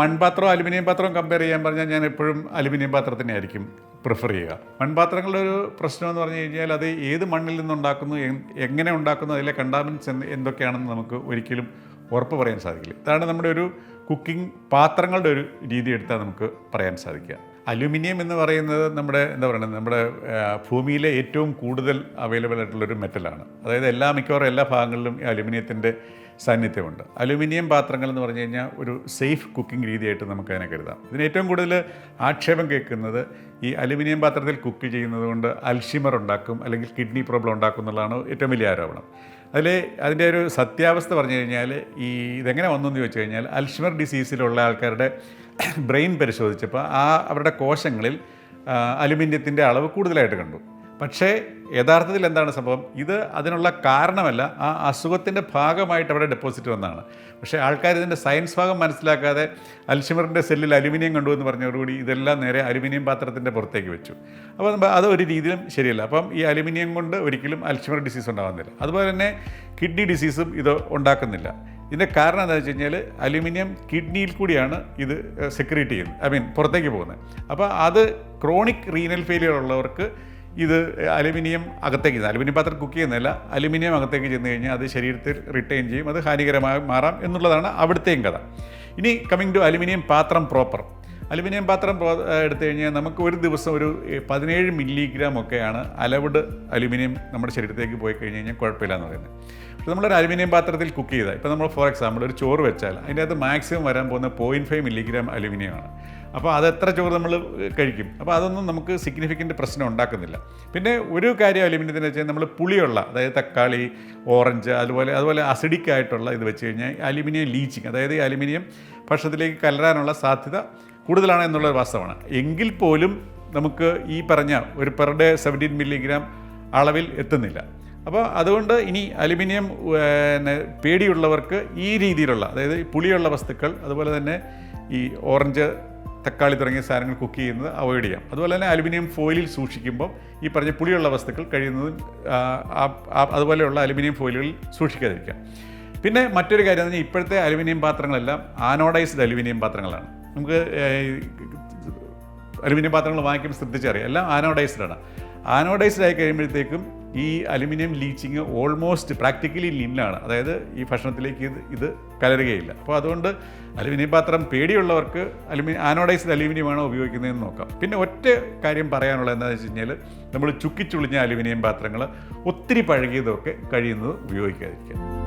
മൺപാത്രവും aluminium പാത്രവും compare ചെയ്യാൻ പറഞ്ഞാൽ ഞാൻ എപ്പോഴും അലുമിനിയം പാത്രത്തിനെ ആയിരിക്കും പ്രിഫർ ചെയ്യുക. മൺപാത്രങ്ങളുടെ ഒരു പ്രശ്നം എന്ന് പറഞ്ഞു കഴിഞ്ഞാൽ അത് ഏത് മണ്ണിൽ നിന്നുണ്ടാക്കുന്നു എങ്ങനെ ഉണ്ടാക്കുന്നു അതിലെ കണ്ടാമിനൻസ് എന്തൊക്കെയാണെന്ന് നമുക്ക് ഒരിക്കലും ഉറപ്പ് പറയാൻ സാധിക്കില്ല. ഇതാണ് നമ്മുടെ ഒരു കുക്കിംഗ് പാത്രങ്ങളുടെ ഒരു രീതി എടുത്താൽ നമുക്ക് പറയാൻ സാധിക്കുക. അലുമിനിയം എന്ന് പറയുന്നത് നമ്മുടെ എന്താ പറയുന്നത് നമ്മുടെ ഭൂമിയിലെ ഏറ്റവും കൂടുതൽ അവൈലബിൾ ആയിട്ടുള്ളൊരു മെറ്റലാണ് അതായത് എല്ലാ മിക്കവാറും എല്ലാ ഭാഗങ്ങളിലും ഈ അലുമിനിയത്തിന്റെ സാന്നിധ്യമുണ്ട്. അലുമിനിയം പാത്രങ്ങൾ എന്ന് പറഞ്ഞു കഴിഞ്ഞാൽ ഒരു സേഫ് കുക്കിംഗ് രീതിയായിട്ട് നമുക്ക് അതിനെ കരുതാം. ഇതിന് ഏറ്റവും കൂടുതൽ ആക്ഷേപം കേൾക്കുന്നത് ഈ അലുമിനിയം പാത്രത്തിൽ കുക്ക് ചെയ്യുന്നത് കൊണ്ട് അൽഷിമർ ഉണ്ടാക്കും അല്ലെങ്കിൽ കിഡ്നി പ്രോബ്ലം ഉണ്ടാക്കും എന്നുള്ളതാണ് ഏറ്റവും വലിയ ആരോപണം. അതിൽ അതിന്റെ ഒരു സത്യാവസ്ഥ പറഞ്ഞു കഴിഞ്ഞാൽ ഈ ഇതെങ്ങനെ വന്നു എന്ന് ചോദിച്ചു കഴിഞ്ഞാൽ അൽഷിമർ ഡിസീസിലുള്ള ആൾക്കാരുടെ ബ്രെയിൻ പരിശോധിച്ചപ്പോൾ ആ അവരുടെ കോശങ്ങളിൽ അലുമിനിയത്തിന്റെ അളവ് കൂടുതലായിട്ട് കണ്ടു. പക്ഷേ യഥാർത്ഥത്തിൽ എന്താണ് സംഭവം? ഇത് അതിനുള്ള കാരണമല്ല. ആ അസുഖത്തിന്റെ ഭാഗമായിട്ട് അവിടെ ഡെപ്പോസിറ്റ് വന്നതാണ്. പക്ഷേ ആൾക്കാർ ഇതിന്റെ സയൻസ് ഭാഗം മനസ്സിലാക്കാതെ അൽഷിമറിന്റെ സെല്ലിൽ അലുമിനിയം കണ്ടു എന്ന് പറഞ്ഞതോടുകൂടി ഇതെല്ലാം നേരെ അലുമിനിയം പാത്രത്തിന്റെ പുറത്തേക്ക് വെച്ചു. അപ്പോൾ അതൊരു രീതിയിലും ശരിയല്ല. അപ്പം ഈ അലുമിനിയം കൊണ്ട് ഒരിക്കലും അൽഷിമർ ഡിസീസ് ഉണ്ടാകുന്നില്ല അതുപോലെ തന്നെ കിഡ്നി ഡിസീസും ഇത് ഉണ്ടാക്കുന്നില്ല. ഇതിന്റെ കാരണം എന്താണെന്ന് വെച്ച് കഴിഞ്ഞാൽ അലുമിനിയം കിഡ്നിയിൽ കൂടിയാണ് ഇത് സെക്രീറ്റ് ചെയ്യുന്നത്. ഐ മീൻ പുറത്തേക്ക് പോകുന്നത്. അപ്പോൾ അത് ക്രോണിക് റീനൽ ഫെയിലിയർ ഉള്ളവർക്ക് ഇത് അലുമിനിയം അകത്തേക്ക് അലുമിനിയം പാത്രം കുക്ക് ചെയ്യുന്നതല്ല അലുമിനിയം അകത്തേക്ക് ചെന്ന് കഴിഞ്ഞാൽ അത് ശരീരത്തിൽ റിട്ടേൺ ചെയ്യും അത് ഹാനികരമായി മാറാം എന്നുള്ളതാണ് അവിടുത്തെയും കഥ. ഇനി കമ്മിങ് ടു അലുമിനിയം പാത്രം പ്രോപ്പർ അലുമിനിയം പാത്രം എടുത്തു കഴിഞ്ഞാൽ നമുക്ക് ഒരു ദിവസം ഒരു പതിനേഴ് മില്ലിഗ്രാം ഒക്കെയാണ് അലവഡ് അലുമിനിയം നമ്മുടെ ശരീരത്തേക്ക് പോയി കഴിഞ്ഞ് കഴിഞ്ഞാൽ കുഴപ്പമില്ല എന്ന് പറയുന്നത്. പക്ഷേ നമ്മളൊരു അലുമിനിയം പാത്രത്തിൽ കുക്ക് ചെയ്താൽ ഇപ്പോൾ നമ്മൾ ഫോർ എക്സാമ്പിൾ ഒരു ചോറ് വെച്ചാൽ അതിന്റെ അകത്ത് മാക്സിമം വരാൻ പോകുന്ന പോയിന്റ് ഫൈവ് മില്ലിഗ്രാം അലുമിനിയമാണ്. അപ്പോൾ അത് എത്ര ചോറ് നമ്മൾ കഴിക്കും? അപ്പോൾ അതൊന്നും നമുക്ക് സിഗ്നിഫിക്കന്റ് പ്രശ്നം ഉണ്ടാക്കുന്നില്ല. പിന്നെ ഒരു കാര്യം അലുമിനിയത്തിന് വെച്ചാൽ നമ്മൾ പുളിയുള്ള അതായത് തക്കാളി ഓറഞ്ച് അതുപോലെ അതുപോലെ അസിഡിക് ആയിട്ടുള്ള ഇത് വെച്ച് കഴിഞ്ഞാൽ അലുമിനിയം ലീച്ചിങ് അതായത് അലുമിനിയം ഭക്ഷണത്തിലേക്ക് കലരാനുള്ള സാധ്യത കൂടുതലാണ് എന്നുള്ളത് വാസ്തവമാണ്. എങ്കിൽ പോലും നമുക്ക് ഈ പറഞ്ഞ ഒരു പെർ ഡേ സെവന്റീൻ മില്ലിഗ്രാം അളവിൽ എത്തുന്നില്ല. അപ്പോൾ അതുകൊണ്ട് ഇനി അലുമിനിയം പേടിയുള്ളവർക്ക് ഈ രീതിയിലുള്ള അതായത് പുളിയുള്ള വസ്തുക്കൾ അതുപോലെ തന്നെ ഈ ഓറഞ്ച് തക്കാളി തുടങ്ങിയ സാധനങ്ങൾ കുക്ക് ചെയ്യുന്നത് അവോയ്ഡ് ചെയ്യാം. അതുപോലെ തന്നെ അലുമിനിയം ഫോയിലിൽ സൂക്ഷിക്കുമ്പോൾ ഈ പറഞ്ഞ പുളിയുള്ള വസ്തുക്കൾ കഴിയുന്നതും അതുപോലെയുള്ള അലുമിനിയം ഫോയിലുകളിൽ സൂക്ഷിക്കാതിരിക്കുക പിന്നെ മറ്റൊരു കാര്യം എന്ന് പറഞ്ഞാൽ ഇപ്പോഴത്തെ അലുമിനിയം പാത്രങ്ങളെല്ലാം ആനോഡൈസ്ഡ് അലുമിനിയം പാത്രങ്ങളാണ്. നമുക്ക് അലുമിനിയം പാത്രങ്ങൾ വാങ്ങിക്കുമ്പോൾ ശ്രദ്ധിച്ചറിയാം. എല്ലാം ആനോഡൈസ്ഡ് ആണ്. ആനോഡൈസ്ഡ് ആയി കഴിയുമ്പോഴത്തേക്കും ഈ അലുമിനിയം ലീച്ചിങ് ഓൾമോസ്റ്റ് പ്രാക്ടിക്കലി ലിന്നാണ് അതായത് ഈ ഭക്ഷണത്തിലേക്ക് ഇത് ഇത് കലരുകയില്ല. അപ്പോൾ അതുകൊണ്ട് അലുമിനിയം പാത്രം പേടിയുള്ളവർക്ക് അലുമിനിയം ആനോഡൈസ്ഡ് അലുമിനിയമാണോ ഉപയോഗിക്കുന്നതെന്ന് നോക്കാം. പിന്നെ ഒറ്റ കാര്യം പറയാനുള്ളത് എന്താണെന്ന് വെച്ച് കഴിഞ്ഞാൽ നമ്മൾ ചുക്കിച്ചുളിഞ്ഞ അലുമിനിയം പാത്രങ്ങൾ ഒത്തിരി പഴകിയതൊക്കെ കഴിയുന്നത് ഉപയോഗിക്കാതിരിക്കുക.